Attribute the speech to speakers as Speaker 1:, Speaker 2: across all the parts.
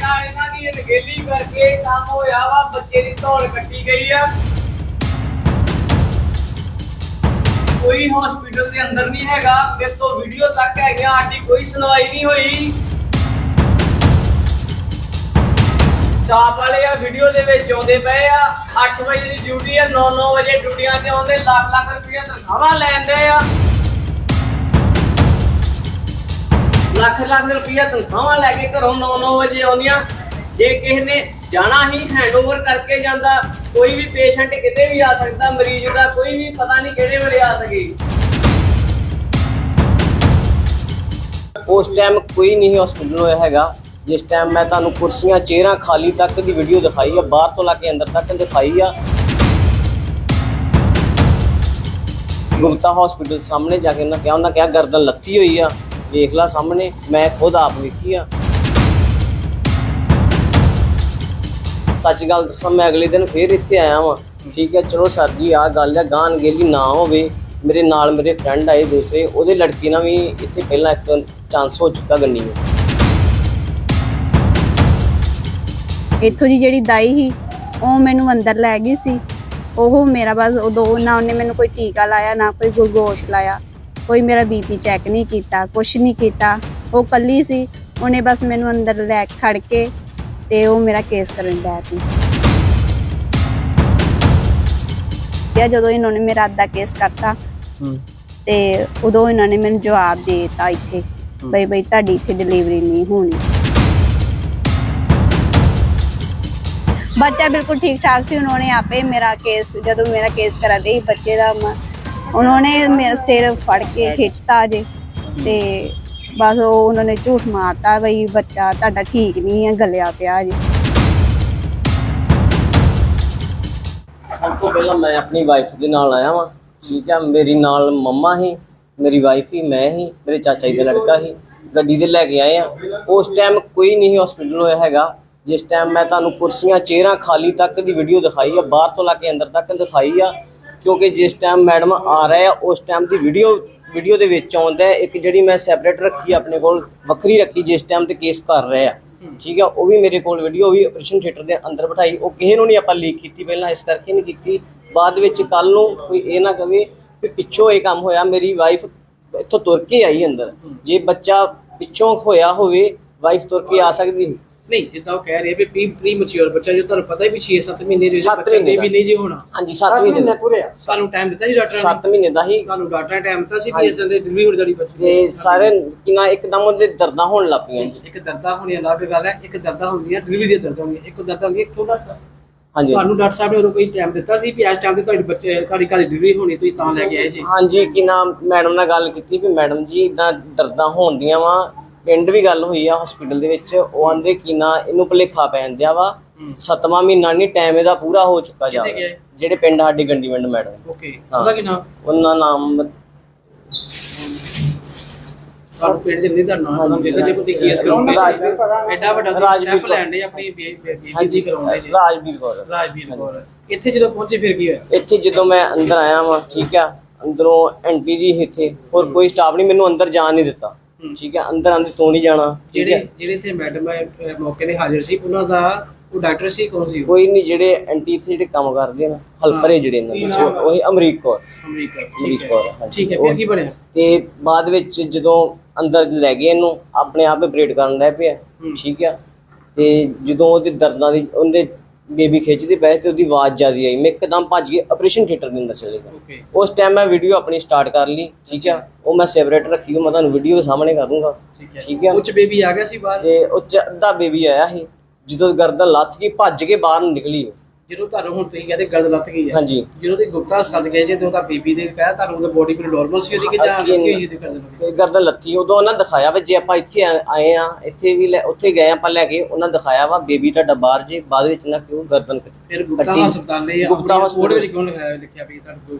Speaker 1: ਯਾਰ ਇਹਨਾਂ ਦੀ ਅਣਗਹਿਲੀ ਕਰਕੇ ਕੰਮ ਹੋਇਆ ਵਾ, ਬੱਚੇ ਦੀ ਧੌਣ ਕੱਟੀ ਗਈ ਆ। ਕੋਈ ਹਸਪੀਟਲ ਦੇ ਅੰਦਰ ਨਹੀਂ ਹੈਗਾ, ਮੇਰੇ ਤੋਂ ਵੀਡੀਓ ਤੱਕ ਹੈਗੀਆਂ ਸਾਡੀ ਕੋਈ ਸੁਣਵਾਈ ਨਹੀਂ ਹੋਈ। ਸਟਾਫ ਵਾਲੇ ਆ ਵੀਡੀਓ ਦੇ ਵਿੱਚ ਆਉਂਦੇ ਪਏ ਆ। 8 ਵਜੇ ਦੀ ਡਿਊਟੀ ਆ 9-9 ਵਜੇ ਡਿਊਟੀਆਂ ਤੇ ਆਉਂਦੇ ਲੱਖ ਲੱਖ ਰੁਪਈਆ ਤਨਖਾਹਾਂ ਲੈਂਦੇ ਆ। ਲੱਖ ਲੱਖ ਰੁਪਈਆ ਤਨਖਾਹਾਂ ਲੈ ਕੇ ਘਰੋਂ 9-9 ਵਜੇ ਆਉਂਦੀਆਂ। ਜੇ ਕਿਸੇ ਨੇ ਜਾਣਾ ਹੀ ਹੈਂਡਓਵਰ ਕਰਕੇ ਜਾਂਦਾ, ਕੋਈ ਵੀ ਪੇਸ਼ੈਂਟ ਕਿਤੇ ਵੀ ਆ ਸਕਦਾ, ਮਰੀਜ਼ ਦਾ ਕੋਈ ਵੀ ਪਤਾ ਨਹੀਂ ਕਿਹੜੇ ਵੇਲੇ ਆ ਸਕੇ।
Speaker 2: ਉਸ ਟਾਈਮ ਕੋਈ ਨਹੀਂ ਹਸਪੀਟਲ ਹੋਇਆ ਹੈਗਾ। ਜਿਸ ਟਾਈਮ ਮੈਂ ਤੁਹਾਨੂੰ ਕੁਰਸੀਆਂ, ਚੇਅਰਾਂ ਖਾਲੀ ਤੱਕ ਦੀ ਵੀਡੀਓ ਦਿਖਾਈ ਆ, ਬਾਹਰ ਤੋਂ ਲਾ ਕੇ ਅੰਦਰ ਤੱਕ ਦਿਖਾਈ ਆ। ਗੁਪਤਾ ਹਸਪੀਟਲ ਸਾਹਮਣੇ ਜਾ ਕੇ ਉਹਨਾਂ ਕਿਹਾ ਉਹਨਾਂ ਕਿਹਾ ਗਰਦਨ ਲੱਤੀ ਹੋਈ ਆ। ਵੇਖ ਲਾ ਸਾਹਮਣੇ, ਮੈਂ ਖੁਦ ਆਪ ਵੇਖੀ ਆ। ਸੱਚ ਗੱਲ ਦੱਸਾਂ, ਮੈਂ ਅਗਲੇ ਦਿਨ ਫੇਰ ਇੱਥੇ ਆਇਆ ਵਾਂ। ਠੀਕ ਹੈ, ਚਲੋ ਸਰ ਜੀ ਆ ਗੱਲ ਆ ਗਾਨ ਗੇਲੀ ਨਾ ਹੋਵੇ, ਮੇਰੇ ਨਾਲ ਮੇਰੇ ਫਰੈਂਡ ਆਏ ਦੂਸਰੇ, ਉਹਦੇ ਲੜਕੀ ਨਾਲ ਵੀ ਇੱਥੇ ਪਹਿਲਾਂ ਇੱਕ ਚਾਂਸ ਹੋ ਚੁੱਕਾ ਗੰਨੀ ਨੂੰ।
Speaker 3: ਇੱਥੋਂ ਦੀ ਜਿਹੜੀ ਦਾਈ ਸੀ, ਉਹ ਮੈਨੂੰ ਅੰਦਰ ਲੈ ਗਈ ਸੀ। ਉਹ ਮੇਰਾ ਬਸ, ਉਦੋਂ ਨਾ ਉਹਨੇ ਮੈਨੂੰ ਕੋਈ ਟੀਕਾ ਲਾਇਆ, ਨਾ ਕੋਈ ਗਲੂਕੋਸ਼ ਲਾਇਆ। ਕੋਈ ਮੇਰਾ ਬੀਪੀ ਚੈੱਕ ਨਹੀਂ ਕੀਤਾ ਕੁਛ ਨਹੀਂ ਕੀਤਾ। ਉਹ ਕੱਲੀ ਸੀ ਉਹਨੇ ਬਸ ਮੈਨੂੰ ਅੰਦਰ ਲੈ ਖੜ ਕੇ ਤੇ ਉਹ ਮੇਰਾ ਕੇਸ ਕਰਨ ਲੱਗ ਪਈ ਤੇ ਜਦੋਂ ਇਹਨਾਂ ਨੇ ਮੇਰਾ ਅੱਧਾ ਕੇਸ ਕਰਤਾ ਤੇ ਉਦੋਂ ਇਹਨਾਂ ਨੇ ਮੈਨੂੰ ਜਵਾਬ ਦੇ ਦਿੱਤਾ ਇੱਥੇ ਬਈ ਬਈ ਤੁਹਾਡੀ ਇੱਥੇ ਡਿਲੀਵਰੀ ਨਹੀਂ ਹੋਣੀ। ਬੱਚਾ ਬਿਲਕੁਲ ਠੀਕ ਠਾਕ ਸੀ ਉਹਨਾਂ ਨੇ ਆਪੇ ਮੇਰਾ ਕੇਸ ਜਦੋਂ ਮੇਰਾ ਕੇਸ ਕਰਾ ਦੇ ਬੱਚੇ ਦਾ ਉਹਨਾਂ ਨੇ ਸਿਰ ਫੜ ਕੇ ਖਿੱਚਤਾ ਜੇ ਤੇ ਬਸ ਉਹਨਾਂ ਨੇ ਝੂਠ ਮਾਰਤਾ ਬਈ ਬੱਚਾ ਤੁਹਾਡਾ ਠੀਕ ਨਹੀਂ ਹੈ ਗਲਿਆ ਪਿਆ ਜੀ
Speaker 2: ਸਭ ਤੋਂ ਪਹਿਲਾਂ ਮੈਂ ਆਪਣੀ ਵਾਈਫ ਦੇ ਨਾਲ ਆਇਆ ਵਾਂ, ਠੀਕ ਹੈ ਮੇਰੀ ਨਾਲ ਮੰਮਾ ਹੀ ਮੇਰੀ ਵਾਈਫ ਹੀ, ਮੈਂ ਹੀ, ਮੇਰੇ ਚਾਚਾ ਜੀ ਦਾ ਲੜਕਾ ਹੀ ਗੱਡੀ ਦੇ ਲੈ ਕੇ ਆਏ ਆ। ਉਸ ਟਾਈਮ ਕੋਈ ਨਹੀਂ ਹਸਪੀਟਲ ਹੋਇਆ ਹੈਗਾ, ਜਿਸ ਟਾਈਮ ਮੈਂ ਤੁਹਾਨੂੰ ਕੁਰਸੀਆਂ, ਚੇਅਰਾਂ ਖਾਲੀ ਤੱਕ ਦੀ ਵੀਡੀਓ ਦਿਖਾਈ ਆ, ਬਾਹਰ ਤੋਂ ਲਾ ਕੇ ਅੰਦਰ ਤੱਕ ਦਿਖਾਈ ਆ ਕਿਉਂਕਿ ਜਿਸ ਟਾਈਮ ਮੈਡਮ ਆ ਰਹੇ ਆ ਉਸ ਟਾਈਮ ਦੀ ਵੀਡੀਓ ਵੀਡੀਓ ਦੇ ਵਿੱਚ ਆਉਂਦਾ ਇੱਕ ਜਿਹੜੀ ਮੈਂ ਸੈਪਰੇਟ ਰੱਖੀ ਆਪਣੇ ਕੋਲ ਵੱਖਰੀ ਰੱਖੀ ਜਿਸ ਟਾਈਮ ਤੇ ਕੇਸ ਕਰ ਰਹੇ ਆ। ਠੀਕ ਆ ਉਹ ਵੀ ਮੇਰੇ ਕੋਲ ਵੀਡੀਓ ਵੀ ਆਪਰੇਸ਼ਨ ਥੀਏਟਰ ਦੇ ਅੰਦਰ ਬਿਠਾਈ। ਉਹ ਕਿਸੇ ਨੂੰ ਨਹੀਂ ਆਪਾਂ ਲੀਕ ਕੀਤੀ ਪਹਿਲਾਂ ਇਸ ਕਰਕੇ ਨਹੀਂ ਕੀਤੀ। ਬਾਅਦ ਵਿੱਚ ਕੱਲ ਨੂੰ ਕੋਈ ਇਹ ਨਾ ਕਵੇ ਕਿ ਪਿੱਛੋਂ ਇਹ ਕੰਮ ਹੋਇਆ ਮੇਰੀ ਵਾਈਫ ਇੱਥੋਂ ਤੁਰ ਕੇ ਆਈ ਅੰਦਰ। ਜੇ ਬੱਚਾ ਪਿੱਛੋਂ ਹੋਇਆ ਹੋਵੇ ਵਾਈਫ ਤੁਰ ਕੇ ਆ ਸਕਦੀ ਸੀ।
Speaker 4: ਨਹੀਂ ਜਿੱਦਾਂ ਉਹ ਕਹਿ ਰਹੇ ਵੀ ਪ੍ਰੀ ਪ੍ਰੀ ਮੈਚੁਰ ਬੱਚਾ ਜੋ ਤੁਹਾਨੂੰ ਪਤਾ ਹੀ ਵੀ 6-7 ਮਹੀਨੇ ਦੇ
Speaker 2: ਸੱਤ
Speaker 4: ਬੱਚਾ
Speaker 2: ਮਹੀਨੇ
Speaker 4: ਵੀ
Speaker 2: ਦਾ।
Speaker 4: ਨਹੀਂ ਜੀ ਹੋਣਾ।
Speaker 2: ਹਾਂਜੀ 7 ਮਹੀਨੇ ਦਾ।
Speaker 4: ਸਾਨੂੰ ਟਾਈਮ ਦਿੱਤਾ ਜੀ ਡਾਕਟਰ ਨੇ?
Speaker 2: 7 ਮਹੀਨੇ ਦਾ ਹੀ।
Speaker 4: ਤੁਹਾਨੂੰ ਡਾਕਟਰ ਨੇ ਟਾਈਮ ਦਿੱਤਾ ਸੀ ਵੀ ਇਸ ਤਰ੍ਹਾਂ ਦੇ ਡਿਲੀਵਰੀ ਹੋ ਜਾਣੀ ਬੱਚੇ
Speaker 2: ਤੇ ਸਾਰੇ ਕਿਨਾ ਇੱਕਦਮ ਉਹਦੇ ਦਰਦਾਂ ਹੋਣ ਲੱਗ ਪਈਆਂ। ਜੀ
Speaker 4: ਇੱਕ ਦਰਦਾਂ ਹੋਣੀ ਅਲੱਗ ਗੱਲ ਹੈ ਇੱਕ ਦਰਦਾਂ ਹੁੰਦੀਆਂ ਡਿਲੀਵਰੀ ਦੀਆਂ ਦਰਦਾਂ ਹੁੰਦੀਆਂ ਇੱਕ ਦਰਦਾਂ ਹੁੰਦੀ ਹੈ ਕਿਉਂ ਡਾਕਟਰ ਸਾਹਿਬ।
Speaker 2: ਹਾਂਜੀ।
Speaker 4: ਤੁਹਾਨੂੰ ਡਾਕਟਰ ਸਾਹਿਬ ਨੇ ਉਦੋਂ ਕੋਈ ਟਾਈਮ ਦਿੱਤਾ ਸੀ ਵੀ ਅੱਜ ਟਾਈਮ ਤੇ ਤੁਹਾਡੀ ਬੱਚੇ ਤੁਹਾਡੀ ਘਰ ਦੀ ਡਿਲੀਵਰੀ ਹੋਣੀ ਤੁਸੀਂ ਤਾਂ ਲੈ ਕੇ ਆਏ ਜੀ?
Speaker 2: ਹਾਂਜੀ ਕਿ ਨਾਮ ਮੈਡਮ ਨਾਲ ਗੱਲ ਕੀਤੀ ਵੀ ਮੈਡਮ ਜੀ ਇਦਾਂ ਦਰਦਾਂ ਹੋਣਦੀਆਂ ਵਾ ਪਿੰਡ ਵੀ ਗੱਲ ਹੋਈ ਆ ਹਸਪੀਟਲ ਦੇ ਵਿੱਚ ਉਹ ਆਂਦੇ ਕਿ ਨਾ ਇਹਨੂੰ ਭੁਲੇਖਾ ਪੈਣ ਦਿਆ ਵਾ ਸਤਵਾਂ ਮਹੀਨਾ ਨਹੀਂ ਟਾਈਮ ਇਹਦਾ ਪੂਰਾ ਹੋ ਚੁੱਕਾ ਜਾ? ਜਿਹੜੇ ਪਿੰਡ ਸਾਡੀ ਗੰਡੀਵਿੰਡ ਮੈਡਮ।
Speaker 4: ਓਕੇ। ਉਹਦਾ ਕੀ ਨਾਮ?
Speaker 2: ਉਹਨਾਂ ਨਾਮ
Speaker 4: ਤੁਹਾਨੂੰ ਪਿੰਡ ਦੇ ਨਹੀਂ ਦਾ ਨਾਮ ਦੇ ਜੇ ਕੋਈ ਕੇਸ ਕਰਾਉਂਦੇ ਐਡਾ ਵੱਡਾ
Speaker 2: ਰਾਜਵੀਰ
Speaker 4: ਸਟੈਪ। ਲੈਣ ਦੇ ਆਪਣੀ ਬੇਬੀ ਜੀ ਕਰਾਉਂਦੇ ਜੀ।
Speaker 2: ਰਾਜਵੀਰ ਕੌਰ।
Speaker 4: ਰਾਜਵੀਰ ਕੌਰ। ਇੱਥੇ ਜਦੋਂ ਪਹੁੰਚੇ ਫਿਰ ਕੀ ਹੋਇਆ?
Speaker 2: ਇੱਥੇ ਜਦੋਂ ਮੈਂ ਅੰਦਰ ਆਇਆ ਵਾਂ ਠੀਕ ਆ ਅੰਦਰੋਂ ਐਂਟੀ ਜੀ ਇੱਥੇ ਹੋਰ ਕੋਈ ਸਟਾਫ ਨਹੀਂ ਮੈਨੂੰ ਅੰਦਰ ਜਾਣ ਨਹੀਂ ਦਿੱਤਾ। ਠੀਕ ਆ ਅੰਦਰ ਆਂਦੇ ਤੂੰ ਨਹੀਂ ਜਾਣਾ
Speaker 4: ਜਿਹੜੇ
Speaker 2: ਹੈ
Speaker 4: ਜਿਹੜੇ ਇੱਥੇ ਮੈਡਮ ਮੌਕੇ ਤੇ ਹਾਜ਼ਰ ਸੀ ਉਹਨਾਂ ਦਾ ਉਹ ਡਾਕਟਰ ਸੀ ਕੌਣ ਸੀ?
Speaker 2: ਕੋਈ ਨਹੀਂ ਜਿਹੜੇ ਐਂਟੀ ਇੱਥੇ ਜਿਹੜੇ ਕੰਮ ਕਰਦੇ ਨੇ ਹਲਪਰੇ ਜਿਹੜੇ ਇਹਨਾਂ ਦੇ? ਉਹੀ ਅਮਰੀਕ ਕੌਰ
Speaker 4: ਅਮਰੀਕਾ ਠੀਕ
Speaker 2: ਅਮਰੀਕ
Speaker 4: ਹੈ
Speaker 2: ਕੌਰ।
Speaker 4: ਠੀਕ ਹੈ ਫਿਰ ਕੀ ਬਣਿਆ
Speaker 2: ਤੇ ਬਾਅਦ ਵਿੱਚ ਜਦੋਂ ਅੰਦਰ ਲੈ ਗਏ ਇਹਨੂੰ ਆਪਣੇ ਆਪ ਆਪਰੇਟ ਕਰਨ ਲੱਗ ਪਿਆ
Speaker 4: ਹੂੰ।
Speaker 2: ਠੀਕ ਆ ਤੇ ਜਦੋਂ ਉਹਦੇ ਦਰਦਾਂ ਦੀ ਉਹਦੇ ਬੇਬੀ ਖਿੱਚਦੇ ਪਏ ਤੇ ਉਹਦੀ ਆਵਾਜ਼ ਜ਼ਿਆਦੀ ਆਈ। ਮੈਂ ਇੱਕਦਮ ਭੱਜ ਕੇ ਆਪਰੇਸ਼ਨ ਥੀਏਟਰ ਦੇ ਅੰਦਰ ਚਲੇ ਗਿਆ।
Speaker 4: ਓਕੇ
Speaker 2: ਉਸ ਟਾਈਮ ਮੈਂ ਵੀਡੀਓ ਆਪਣੀ ਸਟਾਰਟ ਕਰ ਲਈ ਠੀਕ ਆ? ਉਹ ਮੈਂ ਸੈਪਰੇਟ ਰੱਖੀ ਉਹ ਮੈਂ ਤੁਹਾਨੂੰ ਵੀਡੀਓ ਦੇ ਸਾਹਮਣੇ ਕਰ ਦੂੰਗਾ।
Speaker 4: ਠੀਕ ਹੈ।
Speaker 2: ਠੀਕ ਹੈ।
Speaker 4: ਉੱਚ ਬੇਬੀ ਆ ਗਿਆ ਸੀ ਬਾਹਰ?
Speaker 2: ਤੇ ਉਹ ਚ ਅੱਧਾ ਬੇਬੀ ਆਇਆ ਸੀ। ਜਦੋਂ ਗਰਦਨ ਲੱਥ ਗਈ ਭੱਜ ਕੇ ਬਾਹਰ ਨੂੰ ਨਿਕਲੀ ਉਹ।
Speaker 4: ਜਦੋਂ ਤੁਹਾਨੂੰ ਹੁਣ ਤੁਸੀਂ ਕਹਿੰਦੇ ਗਰਦ ਲੱਤ ਗਈ ਹੈ
Speaker 2: ਹਾਂਜੀ
Speaker 4: ਜਦੋਂ ਤੇ ਗੁਪਤਾ ਸੱਦ ਗਏ ਜੇ ਤੇ ਉਹਦਾ ਬੀਬੀ ਦੇ ਕਹਿਆ ਤੁਹਾਨੂੰ ਉਹਦਾ ਬੋਡੀ ਬਿਲ ਨਾਰਮਲ ਸੀ ਉਹਦੀ ਕਿ ਜਾਂ ਲੱਗੀ ਹੋਈ ਸੀ ਗਰਦਨ ਉਹਦੀ?
Speaker 2: ਤੇ ਗਰਦਨ ਲੱਥੀ ਉਦੋਂ ਉਹਨਾਂ ਦਿਖਾਇਆ ਵੀ ਜੇ ਆਪਾਂ ਇੱਥੇ ਆ- ਆਏ ਆ ਇੱਥੇ ਵੀ ਲੈ- ਉੱਥੇ ਗਏ ਆਪਾਂ ਲੈ ਕੇ ਉਹਨਾਂ ਦਿਖਾਇਆ ਵਾ ਬੇਬੀ ਤੁਹਾਡਾ ਬਾਹਰ ਜੇ ਬਾਅਦ ਵਿੱਚ ਨਾ ਕਿਉਂ ਗਰਦਨ ਕੱਟੀ।
Speaker 4: ਫਿਰ ਗੁਪਤਾ
Speaker 2: ਕੱਟੀ।
Speaker 4: ਹਸਪਤਾਲ ਨੇ
Speaker 2: ਗੁਪਤਾ
Speaker 4: ਆਪਣੀ
Speaker 2: ਹਸਪਤਾਲ
Speaker 4: ਵਿੱਚ ਕਿਉਂ ਲਿਖਾਇਆ ਲਿਖਿਆ ਵੀ ਤੁਹਾਨੂੰ ਕੋਈ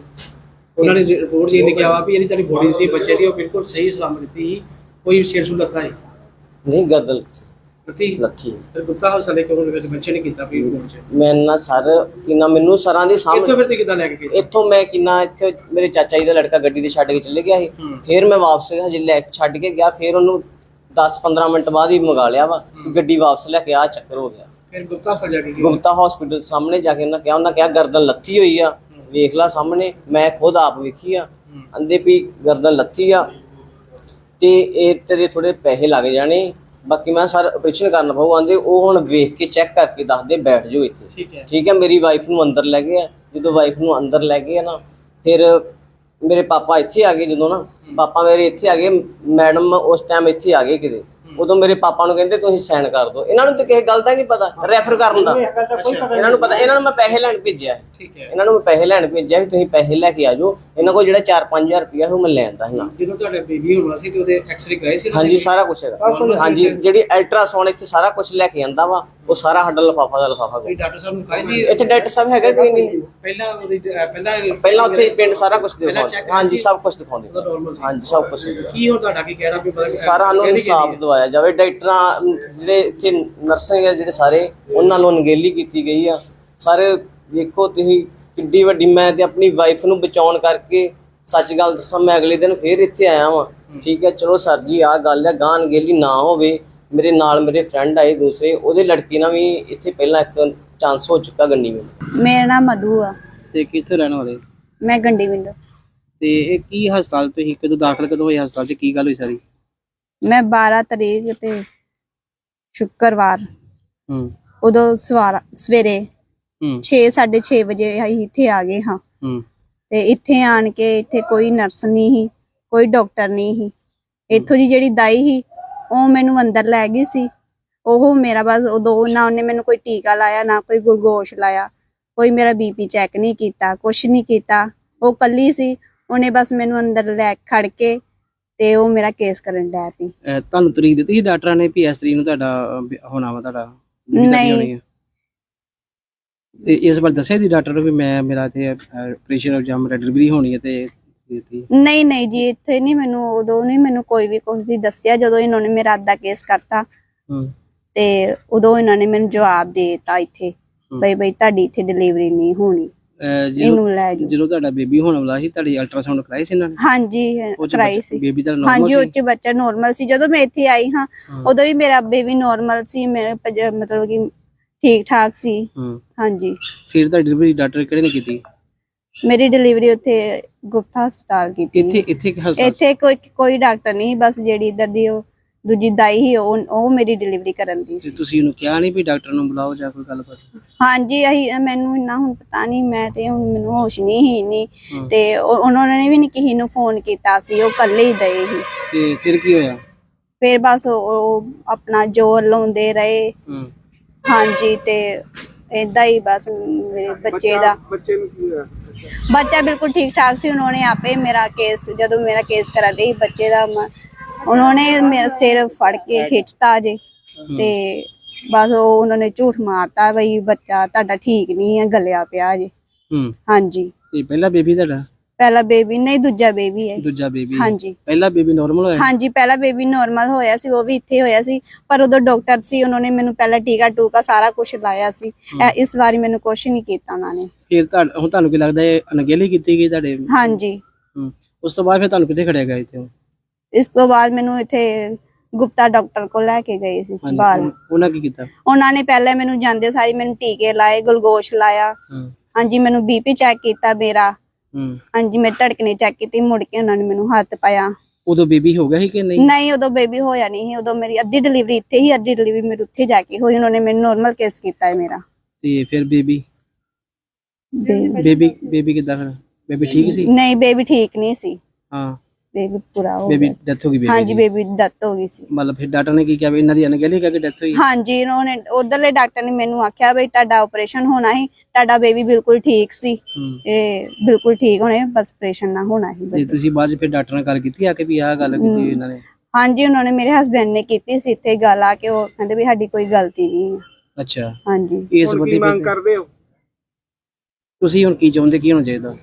Speaker 4: ਉਹਨਾਂ ਨੇ ਰਿਪੋਰਟ ਜੀ ਲਿਖਿਆ ਵਾ ਵੀ ਜਿਹੜੀ ਤੁਹਾਡੀ ਬੋਡੀ ਦੀ ਬੱਚੇ ਦੀ ਉਹ ਬਿਲਕੁਲ ਸਹੀ ਸਲਾਮਤ ਦਿੱਤੀ ਕੋਈ ਛੇੜ ਸੁੜ ਲੱਗਾ
Speaker 2: ਨਹੀਂ ਗਰਦਨ ਲੱਥੀ।
Speaker 4: ਲੱਤੀ
Speaker 2: ਲੱਥੀ
Speaker 4: ਫਿਰ ਗੁਪਤਾ ਹਸਪਤਾਲ ਕਿਉਂ ਵਿੱਚ ਮੈਂਸ਼ਨ ਨਹੀਂ ਕੀਤਾ ਵੀ ਉਹ ਚ
Speaker 2: ਮੈਂ ਨਾ ਸਰ ਕਿੰਨਾ ਮੈਨੂੰ ਸਰਾਂ ਦੇ
Speaker 4: ਇੱਥੋਂ
Speaker 2: ਸਾਹਮਣੇ
Speaker 4: ਫਿਰ ਤੇ ਕਿੱਦਾਂ ਲੈ ਕੇ ਗਏ?
Speaker 2: ਇੱਥੋਂ ਮੈਂ ਕਿੰਨਾ ਇੱਥੇ ਮੇਰੇ ਚਾਚਾ ਜੀ ਦਾ ਲੜਕਾ ਗੱਡੀ ਤੇ ਛੱਡ ਕੇ ਚਲੇ ਗਿਆ ਸੀ।
Speaker 4: ਹੂੰ।
Speaker 2: ਫਿਰ ਮੈਂ ਵਾਪਸ ਹਜੇ ਲੈ ਕੇ ਛੱਡ ਕੇ ਗਿਆ ਫਿਰ ਉਹਨੂੰ 10-15 ਮਿੰਟ ਬਾਅਦ ਹੀ ਮੰਗਾ ਲਿਆ ਵਾ। ਗੱਡੀ ਵਾਪਸ ਲੈ ਕੇ ਆ ਚੱਕਰ ਹੋ ਗਿਆ।
Speaker 4: ਫਿਰ ਗੁਪਤਾ ਹਸਪਤਾਲ ਜਾ ਕੇ ਗਏ?
Speaker 2: ਗੁਪਤਾ ਹਸਪੀਟਲ ਸਾਹਮਣੇ ਜਾ ਕੇ ਉਹਨਾਂ ਕਿਹਾ ਉਹਨਾਂ ਕਿਹਾ ਗਰਦਨ ਲੱਥੀ ਹੋਈ ਆ। ਵੇਖ ਲੈ ਸਾਹਮਣੇ ਮੈਂ ਖੁਦ ਆਪ ਵੇਖੀ ਆ। ਅੰਦੇ ਵੀ ਗਰਦਨ ਲੱਥੀ ਆ ਤੇ ਇਹ ਤੇਰੇ ਥੋੜੇ ਪੈਸੇ ਲੱਗ ਜਾਣੇ। ਬਾਕੀ ਮੈਂ ਸਰ ਆਪਰੇਸ਼ਨ ਕਰਨਾ ਪਊ ਆਂਦੇ ਉਹ ਹੁਣ ਵੇਖ ਕੇ ਚੈੱਕ ਕਰਕੇ ਦੱਸਦੇ ਬੈਠ ਜਾਓ ਇੱਥੇ।
Speaker 4: ਠੀਕ ਹੈ।
Speaker 2: ਠੀਕ ਹੈ ਮੇਰੀ ਵਾਈਫ ਨੂੰ ਅੰਦਰ ਲੈ ਗਏ ਆ। ਜਦੋਂ ਵਾਈਫ ਨੂੰ ਅੰਦਰ ਲੈ ਗਏ ਆ ਨਾ ਫਿਰ ਮੇਰੇ ਪਾਪਾ ਇੱਥੇ ਆ ਗਏ ਜਦੋਂ ਨਾ। ਪਾਪਾ ਮੇਰੇ ਇੱਥੇ ਆ ਗਏ ਮੈਡਮ ਉਸ ਟਾਈਮ ਇੱਥੇ ਆ ਗਏ ਕਿਤੇ। ਉਦੋਂ ਮੇਰੇ ਪਾਪਾ ਨੂੰ ਕਹਿੰਦੇ ਤੁਸੀਂ ਸਾਈਨ ਕਰ ਦਿਓ। ਇਹਨਾਂ ਨੂੰ ਤਾਂ ਕਿਸੇ ਗੱਲ ਦਾ ਹੀ ਨਹੀਂ ਪਤਾ ਰੈਫਰ ਕਰਨ ਦਾ। ਇਹਨਾਂ ਨੂੰ ਪਤਾ ਇਹਨਾਂ ਨੂੰ ਮੈਂ ਪੈਸੇ ਲੈਣ ਭੇਜਿਆ। ਹੈ।
Speaker 4: ਠੀਕ ਹੈ।
Speaker 2: ਇਹਨਾਂ ਨੂੰ ਮੈਂ ਪੈਸੇ ਲੈਣ ਭੇਜਿਆ ਵੀ ਤੁਸੀਂ ਪੈਸੇ ਲੈ ਕੇ ਆ ਜਾਓ। ਇਹਨਾਂ ਕੋਲ ਜਿਹੜਾ 4-5000 ਰੁਪਇਆ ਉਹ ਮੈਂ ਲੈਂਦਾ ਸੀ।
Speaker 4: ਜਦੋਂ ਤੁਹਾਡਾ ਬੇਬੀ ਹੋਣਾ ਸੀ ਤੇ ਉਹਦੇ ਐਕਸ-ਰੇ ਕਰਾਏ ਸੀ
Speaker 2: ਹਾਂਜੀ ਸਾਰਾ ਕੁਝ ਹੈਗਾ। ਹਾਂਜੀ ਜਿਹੜੀ ਅਲਟਰਾਸਾਊਂਡ ਇੱਥੇ ਸਾਰਾ ਕੁਝ ਲੈ ਕੇ ਆਂਦਾ ਵਾ। ਉਹ ਸਾਰਾ ਸਾਡਾ ਲਫਾਫਾ ਦਾ ਲਫਾਫਾ
Speaker 4: ਕੋਈ ਡਾਕਟਰ ਸਾਹਿਬ ਨੂੰ ਕਹਾਈ ਸੀ
Speaker 2: ਇੱਥੇ ਡਾਕਟਰ ਸਾਹਿਬ ਹੈਗਾ ਕੋਈ ਨਹੀਂ?
Speaker 4: ਪਹਿਲਾਂ ਉਹਦੀ ਅਹ ਪਹਿਲਾਂ
Speaker 2: ਪਹਿਲਾਂ ਉੱਥੇ ਪਿੰਡ ਸਾਰਾ ਕੁਝ
Speaker 4: ਪਹਿਲਾਂ
Speaker 2: ਦਿਖਾਉਂਦੇ। ਹਾਂਜੀ
Speaker 4: ਸੀ?
Speaker 2: ਸਭ ਕੁਝ ਦਿਖਾਉਂਦੇ।
Speaker 4: ਸੀ।
Speaker 2: ਹਾਂਜੀ ਸਭ ਕੁਝ
Speaker 4: ਕੀ ਹੁਣ ਤੁਹਾਡਾ ਕੀ ਕਹਿਣਾ ਵੀ ਪਤਾ
Speaker 2: ਸਾਰਾ ਨੂੰ ਇਨਸਾਫ ਦਵਾਇਆ ਜਾਵੇ। ਡਾਕਟਰਾਂ ਜਿਹੜੇ ਇੱਥੇ ਨਰਸਿੰਗ ਆ ਜਿਹੜੇ ਸਾਰੇ ਉਹਨਾਂ ਨੂੰ ਅਣਗਹਿਲੀ ਕੀਤੀ ਗਈ ਆ। ਸਾਰੇ ਵੇਖੋ ਤੁਸੀਂ ਕਿੱਡੀ ਵੱਡੀ ਮੈਂ ਤੇ ਆਪਣੀ ਵਾਈਫ ਨੂੰ ਬਚਾਉਣ ਕਰਕੇ ਸੱਚ ਗੱਲ ਦੱਸਾਂ ਮੈਂ ਅਗਲੇ ਦਿਨ ਫੇਰ ਇੱਥੇ ਆਇਆ ਵਾਂ। ਠੀਕ ਹੈ ਚਲੋ ਸਰ ਜੀ ਆ ਗੱਲ ਹੈ ਗਾਂ ਅਣਗਹਿਲੀ ਨਾ ਹੋਵੇ। ਮੇਰੇ ਨਾਲ ਮੇਰੇ ਫਰੈਂਡ ਆਏ ਦੂਸਰੇ ਉਹਦੇ ਲੜਕੀ ਨਾਲ ਵੀ ਇੱਥੇ ਪਹਿਲਾਂ ਇੱਕ ਚਾਂਸ ਹੋ ਚੁੱਕਾ ਗੰਨੀ ਵਿੱਚ
Speaker 3: ਮੇਰਾ ਨਾਮ ਮਧੂ ਆ।
Speaker 5: ਤੇ ਕਿੱਥੇ ਰਹਿਣ ਵਾਲੇ?
Speaker 3: ਮੈਂ ਗੰਡੀ ਵਿੰਡ
Speaker 5: ਤੇ ਇਹ ਕੀ ਹਸਪਤਾਲ ਤੁਸੀਂ ਕਦੋਂ ਦਾਖਲ ਕਦੋਂ ਹੋਏ ਹਸਪਤਾਲ 'ਚ? ਕੀ ਗੱਲ ਹੋਈ ਸਾਰੀ?
Speaker 3: ਮੈਂ 12 ਤਰੀਕ ਤੇ ਸ਼ੁੱਕਰਵਾਰ
Speaker 5: ਹੂੰ।
Speaker 3: ਉਦੋਂ ਸਵਾਰ ਸਵੇਰੇ
Speaker 5: ਹੂੰ।
Speaker 3: 6:30 ਵਜੇ ਅਸੀਂ ਇੱਥੇ ਆ ਗਏ ਹਾਂ।
Speaker 5: ਹੂੰ।
Speaker 3: ਤੇ ਇੱਥੇ ਆਣ ਕੇ ਇੱਥੇ ਕੋਈ ਨਰਸ ਨਹੀਂ ਸੀ ਕੋਈ ਡਾਕਟਰ ਨਹੀਂ ਸੀ। ਇੱਥੋਂ ਦੀ ਜਿਹੜੀ ਦਾਈ ਸੀ ਉਹ ਮੈਨੂੰ ਅੰਦਰ ਲੈ ਗਈ ਸੀ। ਉਹ ਮੇਰਾ ਬਸ ਉਦੋਂ ਨਾ ਉਹਨੇ ਮੈਨੂੰ ਕੋਈ ਟੀਕਾ ਲਾਇਆ ਨਾ ਕੋਈ ਗਲੂਕੋਸ਼ ਲਾਇਆ। ਕੋਈ ਮੇਰਾ ਬੀਪੀ ਚੈੱਕ ਨਹੀਂ ਕੀਤਾ ਕੁਛ ਨਹੀਂ ਕੀਤਾ। ਉਹ ਕੱਲੀ ਸੀ। ਉਹਨੇ ਬਸ ਮੈਨੂੰ ਅੰਦਰ ਲੈ ਖੜ ਕੇ ਤੇ ਉਹ ਮੇਰਾ ਕੇਸ ਕਰਨ ਡੈ ਪਈ।
Speaker 5: ਅਹ ਤੁਹਾਨੂੰ ਤਰੀਕ ਦਿੱਤੀ ਸੀ ਡਾਕਟਰਾਂ ਨੇ ਵੀ ਇਸ ਤਰੀਕ ਨੂੰ ਤੁਹਾਡਾ ਵਿ- ਹੋਣਾ ਵਾ ਤੁਹਾਡਾ? ਬੀਬੀ ਤੁਹਾਡੀ
Speaker 3: ਨਹੀਂ।
Speaker 5: ਹੋਣੀ ਹੈ। ਤੇ ਇਸ ਵਾਰ ਦੱਸਿਆ ਸੀ ਡਾਕਟਰ ਨੂੰ ਵੀ ਮੈਂ ਮੇਰਾ ਤੇ ਆਪਰੇਸ਼ਨ ਜਾਂ ਮੇਰਾ ਡਿਲੀਵਰੀ ਹੋਣੀ ਹੈ ਤੇ ਦਿੱਤੀ
Speaker 3: ਨਹੀਂ ਨਹੀਂ ਜੀ ਇੱਥੇ ਨਹੀਂ ਮੈਨੂੰ ਉਦੋਂ ਨਹੀਂ ਮੈਨੂੰ ਕੋਈ ਵੀ ਕੁਝ ਵੀ ਦੱਸਿਆ। ਜਦੋਂ ਇਹਨਾਂ ਨੇ ਮੇਰਾ ਅੱਧਾ ਕੇਸ ਕਰਤਾ
Speaker 5: ਹੂੰ।
Speaker 3: ਤੇ ਉਦੋਂ ਇਹਨਾਂ ਨੇ ਮੈਨੂੰ ਜਵਾਬ ਦੇ ਦਿੱਤਾ ਇੱਥੇ ਬਈ ਬਈ ਤੁਹਾਡੀ ਇੱਥੇ ਡਿਲੀਵਰੀ ਨਹੀਂ ਹੋਣੀ।
Speaker 5: ਅਹ, ਜਦੋਂ
Speaker 3: ਇਹਨੂੰ ਲੈ ਜਾਓ।
Speaker 5: ਜਦੋਂ ਤੁਹਾਡਾ ਬੇਬੀ ਹੋਣ ਵਾਲਾ ਸੀ ਤੁਹਾਡੀ ਅਲਟਰਾਸਾਊਂਡ ਕਰਾਈ ਸੀ ਇਹਨਾਂ ਨੇ?
Speaker 3: ਹਾਂਜੀ
Speaker 5: ਉਹ 'ਚ
Speaker 3: ਕਰਾਈ
Speaker 5: ਬੱਚਾ-
Speaker 3: ਸੀ।
Speaker 5: ਬੇਬੀ ਦਾ normal
Speaker 3: ਹਾਂਜੀ ਉਹ? ਚ ਬੱਚਾ ਨੋਰਮਲ ਸੀ। ਜਦੋਂ ਮੈਂ ਇੱਥੇ ਆਈ ਹਾਂ ਉਦੋਂ ਵੀ ਮੇਰਾ ਬੇਬੀ ਨੋਰਮਲ ਸੀ। ਮੇਰੇ ਪਜ- ਮਤਲਬ ਕਿ ਠੀਕ ਠਾਕ ਸੀ।
Speaker 5: ਹੂੰ।
Speaker 3: ਹਾਂਜੀ।
Speaker 5: ਫਿਰ ਤਾਂ ਡਿਲੀਵਰੀ ਡਾਕਟਰ ਕਿਹੜੇ ਨੇ ਕੀਤੀ?
Speaker 3: ਮੇਰੀ ਡਿਲੀਵਰੀ ਉੱਥੇ ਗੁਪਤਾ ਹਸਪਤਾਲ ਕੀਤੀ।
Speaker 5: ਇੱਥੇ ਇੱਥੇ ਇੱਕ ਹਸਪਤਾਲ
Speaker 3: ਇੱਥੇ ਕੋਈ ਕੋਈ ਡਾਕਟਰ ਨਹੀਂ ਬਸ ਜਿਹੜੀ ਇੱਧਰ ਦੀ ਉਹ ਦੂਜੀ ਦਾਈ ਸੀ ਉਹ ਉਹ ਮੇਰੀ ਡਿਲੀਵਰੀ ਕਰਨ ਦੀ
Speaker 5: ਤੇ
Speaker 3: ਸੀ।
Speaker 5: ਤੁਸੀਂ ਉਹਨੂੰ ਕਿਹਾ ਨਹੀਂ ਵੀ ਡਾਕਟਰ ਨੂੰ ਬੁਲਾਓ ਜਾਂ ਕੋਈ ਗੱਲਬਾਤ?
Speaker 3: ਹਾਂਜੀ ਅਹੀ ਮੈਨੂੰ ਇੰਨਾ ਹੁਣ ਪਤਾ ਨਹੀਂ ਮੈਂ ਤੇ ਹੁਣ ਮੈਨੂੰ ਹੋਸ਼ ਨਹੀਂ ਹੀ। ਨਹੀਂ। ਤੇ ਉਹ- ਉਹਨਾਂ ਨੇ ਵੀ ਨਹੀਂ ਕਿਸੇ ਨੂੰ ਫੋਨ ਕੀਤਾ ਸੀ ਉਹ ਇਕੱਲੇ ਹੀ ਦਏ ਸੀ।
Speaker 5: ਤੇ ਫਿਰ ਕੀ ਹੋਇਆ?
Speaker 3: ਫਿਰ ਬਸ ਉਹ ਉਹ ਆਪਣਾ ਜ਼ੋਰ ਲਾਉਂਦੇ ਰਹੇ।
Speaker 5: ਹੂੰ।
Speaker 3: ਹਾਂਜੀ ਤੇ ਏਦਾਂ ਹੀ ਬਸ ਮੇਰੇ ਬੱਚੇ ਦਾ
Speaker 4: ਬੱਚੇ ਨੂੰ ਕੀ ਹੋਇਆ?
Speaker 3: ਬੱਚਾ ਬਿਲਕੁਲ ਠੀਕ ਠਾਕ ਸੀ ਉਹਨਾਂ ਨੇ ਆਪੇ ਮੇਰਾ ਕੇਸ ਜਦੋਂ ਮੇਰਾ ਕੇਸ ਕਰਾਦੇ ਸੀ ਬੱਚੇ ਦਾ ਉਹਨਾਂ ਨੇ ਮੇਰਾ ਸਿਰ ਫੜ ਕੇ ਖਿੱਚਤਾ ਜੇ। ਤੇ ਬਸ ਉਹ ਉਹਨਾਂ ਨੇ ਝੂਠ ਮਾਰਤਾ ਬਈ ਬੱਚਾ ਤੁਹਾਡਾ ਠੀਕ ਨਹੀਂ ਹੈ ਗਲਿਆ ਪਿਆ ਜੇ।
Speaker 5: ਹੂੰ
Speaker 3: ਹਾਂਜੀ।
Speaker 5: ਤੇ ਪਹਿਲਾ ਬੇਬੀ ਤੁਹਾਡਾ?
Speaker 3: ਪਹਿਲਾ ਬੇਬੀ ਨਹੀਂ ਦੂਜਾ ਬੇਬੀ ਹੈ।
Speaker 5: ਦੂਜਾ ਬੇਬੀ
Speaker 3: ਹਾਂਜੀ।
Speaker 5: ਪਹਿਲਾ ਬੇਬੀ ਨਾਰਮਲ ਹੋਇਆ
Speaker 3: ਹਾਂਜੀ ਪਹਿਲਾ ਬੇਬੀ ਨਾਰਮਲ ਹੋਇਆ ਸੀ ਉਹ ਵੀ ਇੱਥੇ ਹੋਇਆ ਸੀ। ਪਰ ਉਦੋਂ ਡਾਕਟਰ ਸੀ ਉਹਨਾਂ ਨੇ ਮੈਨੂੰ ਪਹਿਲਾਂ ਟੀਕਾ ਟੂਕਾ ਸਾਰਾ ਕੁਝ ਲਾਇਆ ਸੀ। ਇਹ- ਇਸ ਵਾਰੀ ਮੈਨੂੰ ਕੁਝ ਨਹੀਂ ਕੀਤਾ ਉਹਨਾਂ ਨੇ।
Speaker 5: ਫਿਰ ਤੁਹਾਡਾ ਹੁਣ ਤੁਹਾਨੂੰ ਕੀ ਲੱਗਦਾ ਇਹ ਅਣਗਹਿਲੀ ਕੀਤੀ ਗਈ ਤੁਹਾਡੇ?
Speaker 3: ਹਾਂਜੀ।
Speaker 5: ਹੂੰ। ਉਸ ਤੋਂ ਬਾਅਦ ਫਿਰ ਤੁਹਾਨੂੰ ਕਿੱਥੇ ਖੜਿਆ ਗਿਆ ਇੱਥੇ?
Speaker 3: ਇਸ ਤੋਂ ਬਾਅਦ ਮੈਨੂੰ ਇੱਥੇ ਗੁਪਤਾ ਡਾਕਟਰ ਕੋਲ ਲੈ ਕੇ ਗਏ ਸੀ
Speaker 5: ਹਾਂਜੀ,
Speaker 3: ਬਾਹਰ।
Speaker 5: ਉਹ- ਉਹਨਾਂ ਕੀ ਕੀਤਾ?
Speaker 3: ਉਹਨਾਂ ਨੇ ਪਹਿਲਾਂ ਮੈਨੂੰ ਜਾਂਦੇ ਸਾਰੀ ਮੈਨੂੰ ਟੀਕੇ ਲਾਏ ਗਲੂਕੋਸ਼ ਲਾਇਆ।
Speaker 5: ਹੂੰ।
Speaker 3: ਹਾਂਜੀ ਮੈਨੂੰ ਬੀਪੀ ਚੈੱਕ ਕੀਤਾ ਮੇਰਾ।
Speaker 5: ਹੂੰ
Speaker 3: ਹਾਂਜੀ ਮੇਰੀ ਧੜਕਣੀ ਚੈੱਕ ਕੀਤੀ ਮੁੜ ਕੇ ਉਹਨਾਂ ਨੇ ਮੈਨੂੰ ਹੱਥ ਪਾਇਆ।
Speaker 5: ਉਦੋਂ ਬੇਬੀ ਹੋ ਗਿਆ ਸੀ ਕਿ ਨਹੀਂ?
Speaker 3: ਨਹੀਂ ਉਦੋਂ ਬੇਬੀ ਹੋਇਆ ਨਹੀਂ ਸੀ ਉਦੋਂ ਮੇਰੀ ਅੱਧੀ ਡਿਲੀਵਰੀ ਇੱਥੇ ਹੀ ਅੱਧੀ ਡਿਲੀਵਰੀ ਮੇਰੇ ਉੱਥੇ ਜਾ ਕੇ ਹੋਈ ਉਹਨਾਂ ਨੇ ਮੈਨੂੰ ਨਾਰਮਲ ਕੇਸ ਕੀਤਾ ਹੈ ਮੇਰਾ।
Speaker 5: ਤੇ ਫਿਰ ਬੇਬੀ।
Speaker 3: ਬੇਬੀ
Speaker 5: ਬੇਬੀ ਕਿੱਦਾਂ ਫਿਰ? ਬੇਬੀ ਠੀਕ ਸੀ?
Speaker 3: ਨਹੀਂ ਬੇਬੀ ਠੀਕ ਨਹੀਂ ਸੀ।
Speaker 5: ਹਾਂ।
Speaker 3: ਬੇਬੀ ਪੂਰਾ ਹੋ
Speaker 5: ਬੇਬੀ
Speaker 3: ਗਿਆ
Speaker 5: ਡੈਥ ਹੋ ਗਈ
Speaker 3: ਹਾਂਜੀ
Speaker 5: ਬੇਬੀ
Speaker 3: ਬੇਬੀ ਡੈਥ ਹੋ ਗਈ ਸੀ।
Speaker 5: ਮਤਲਬ ਫਿਰ ਡਾਕਟਰ ਨੇ ਕੀ ਕਿਹਾ ਵੀ ਇਹਨਾਂ ਦੀ ਅਣਗਹਿਲੀ ਕਰਕੇ ਡੈਥ ਹੋਈ?
Speaker 3: ਹਾਂਜੀ ਉਹਨਾਂ ਨੇ ਉਧਰਲੇ ਡਾਕਟਰ ਨੇ ਮੈਨੂੰ ਆਖਿਆ ਬਈ ਤੁਹਾਡਾ ਆਪਰੇਸ਼ਨ ਹੋਣਾ ਸੀ ਤੁਹਾਡਾ ਬੇਬੀ ਬਿਲਕੁਲ ਠੀਕ ਸੀ।
Speaker 5: ਹੂੰ।
Speaker 3: ਇਹ ਬਿਲਕੁਲ ਠੀਕ ਹੋਣੇ ਬਸ ਆਪਰੇਸ਼ਨ ਨਾ ਹੋਣਾ ਸੀ
Speaker 5: ਤੇ ਤੁਸੀਂ ਬਾਅਦ 'ਚ ਫਿਰ ਡਾਕਟਰ ਨਾਲ ਗੱਲ ਕੀਤੀ ਆ ਕਿ ਵੀ ਆਹ ਗੱਲ ਕੀਤੀ ਇਹਨਾਂ ਨੇ?
Speaker 3: ਹਾਂਜੀ ਉਹਨਾਂ ਨੇ ਮੇਰੇ ਹਸਬੰਡ ਨੇ ਕੀਤੀ ਸੀ ਇੱਥੇ ਗੱਲ ਆ ਕੇ ਉਹ ਕਹਿੰਦੇ ਵੀ ਸਾਡੀ ਕੋਈ ਗਲਤੀ ਨਹੀਂ ਹੈ।
Speaker 5: ਅੱਛਾ।
Speaker 3: ਹਾਂਜੀ।
Speaker 5: ਇਸ ਬੰਦੇ ਮੰਗ
Speaker 4: ਕਰਦੇ ਹੋ?
Speaker 5: ਤੁਸੀਂ ਹੁਣ ਕੀ ਚਾਹੁੰਦੇ ਕੀ ਹੋਣਾ ਚਾਹੀਦਾ?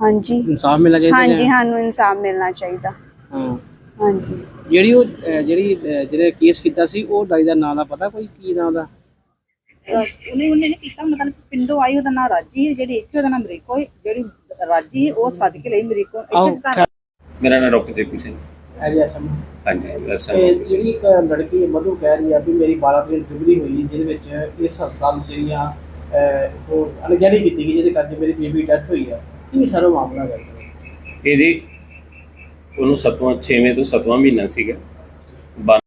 Speaker 3: ਹਾਂਜੀ।
Speaker 5: ਇਨਸਾਫ ਮਿਲਣਾ ਚਾਹੀਦਾ
Speaker 3: ਹਾਂਜੀ
Speaker 5: ਜਾਂ-
Speaker 3: ਸਾਨੂੰ ਇਨਸਾਫ ਮਿਲਣਾ ਚਾਹੀਦਾ।
Speaker 5: ਹਾਂ।
Speaker 3: ਹਾਂਜੀ।
Speaker 5: ਜਿਹੜੀ ਉਹ ਅਹ, ਜਿਹੜੀ ਅਹ, ਜਿਹੜੇ ਕੇਸ ਕੀਤਾ ਸੀ ਉਹ ਦਾਈ ਦਾ ਨਾਂ ਦਾ ਪਤਾ ਕੋਈ? ਕੀ ਨਾਂ ਦਾ?
Speaker 6: ਉਹਨੇ ਉਹਨੇ ਨਹੀਂ ਕੀਤਾ ਮਤਲਬ ਪਿੰਡੋਂ ਆਈ ਉਹਦਾ ਨਾਂ ਰਾਜੀ ਹੈ ਜਿਹੜੀ ਇੱਥੇ ਉਹਦਾ ਨਾਮ ਮਰੀਕੋ ਹੈ ਜਿਹੜੀ ਰਾਜੀ ਉਹ ਸੱਦ ਕੇ ਲਈ ਮਰੀਕੋ ਇੱਥੇ ਘਰ
Speaker 7: ਮੇਰਾ ਨਾਮ ਡਾਕਟਰ ਜੇਪੀ ਸਿੰਘ।
Speaker 4: ਐਜੀਐਸਐਮ
Speaker 7: ਹਾਂਜੀ ਵੈਸੇ
Speaker 4: ਇਹ ਜਿਹੜੀ ਇੱਕ ਲੜਕੀ ਮਧੂ ਕਹਿ ਰਹੀ ਆ ਵੀ ਮੇਰੀ 12 ਤਰੀਕ ਡਿਲੀਵਰੀ ਹੋਈ ਜਿਹਦੇ ਵਿੱਚ ਇਸ ਹਸਪਤਾਲ ਜਿਹੜੀਆਂ ਅਹ, ਉਹ ਅਣਗਹਿਲੀ ਕੀਤੀ ਗਈ ਜਿਹਦੇ ਕਰਕੇ ਮੇਰੀ ਬੇਬੀ ਡੈਥ ਹੋਈ ਆ ਕੀ ਸਰੋ ਮਾਮਲਾ ਹੈ
Speaker 7: ਇਹਦੀ ਉਹਨੂੰ ਸੱਤਵਾਂ 6ਵੇਂ ਤੋਂ ਸੱਤਵਾਂ ਮਹੀਨਾ ਸੀਗਾ।